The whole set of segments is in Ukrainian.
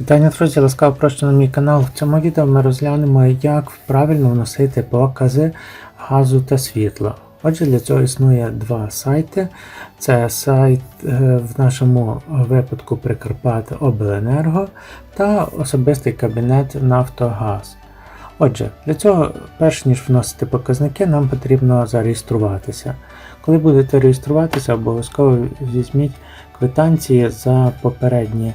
Вітання, друзі, ласкаво прошу на мій канал. В цьому відео ми розглянемо, як правильно вносити покази газу та світла. Отже, для цього існує два сайти. Це сайт е, в нашому випадку Прикарпат Обленерго та особистий кабінет Нафтогаз. Отже, для цього, перш ніж вносити показники, нам потрібно зареєструватися. Коли будете реєструватися, обов'язково візьміть квитанції за попередні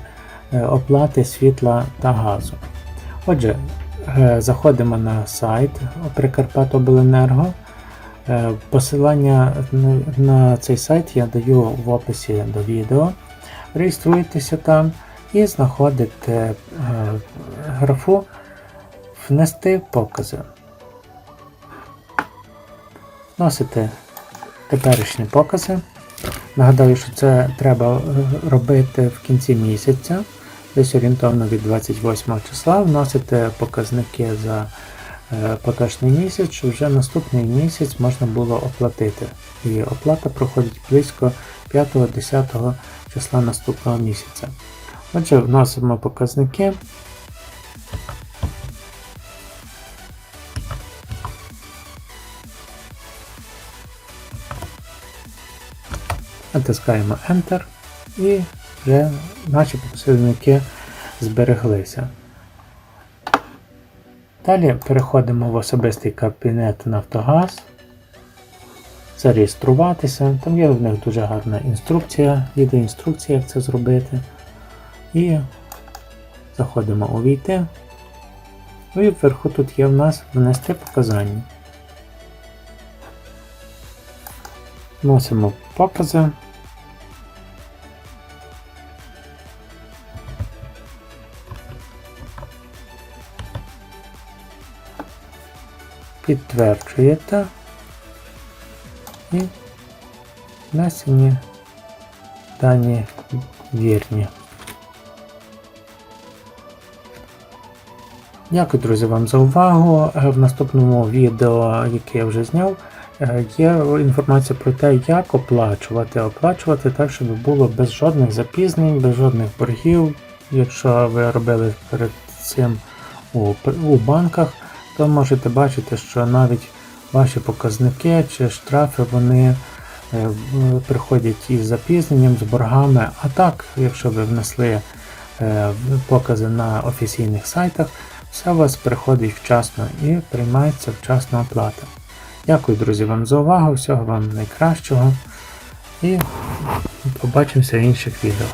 оплати світла та газу. Отже, е, заходимо на сайт Прикарпатобленерго. Е, Посилання на- цей сайт я даю в описі до відео. Реєструєтеся там і знаходите е, графу Внести покази. Вносите теперішні покази. Нагадаю, що це треба е, робити в кінці місяця, десь орієнтовно від 28 числа. Вносите показники за е, поточний місяць, щоб вже наступний місяць можна було оплатити. І оплата проходить близько 5-10 числа наступного місяця. Отже, вносимо показники. Натискаємо Enter і вже наші посилники збереглися. Далі переходимо в особистий кабінет Нафтогаз. Зареєструватися. Там є в них дуже гарна інструкція, відеоінструкція, як це зробити. І заходимо у війти. Ну і вверху тут є в нас внести показання. Вносимо покази. Підтверджуєте і внесені дані вірні. Дякую, друзі, вам за увагу. Е, В наступному відео, яке я вже зняв, е, є інформація про те, як оплачувати. Оплачувати так, щоб було без жодних запізнень, без жодних боргів. Якщо ви робили перед цим у, у банках, то можете бачити, що навіть ваші показники чи штрафи вони е, приходять із запізненням, з боргами. А так, якщо ви внесли е, покази на офіційних сайтах, все у вас приходить вчасно і приймається вчасна оплата. Дякую, друзі, вам за увагу, всього вам найкращого і побачимося в інших відео.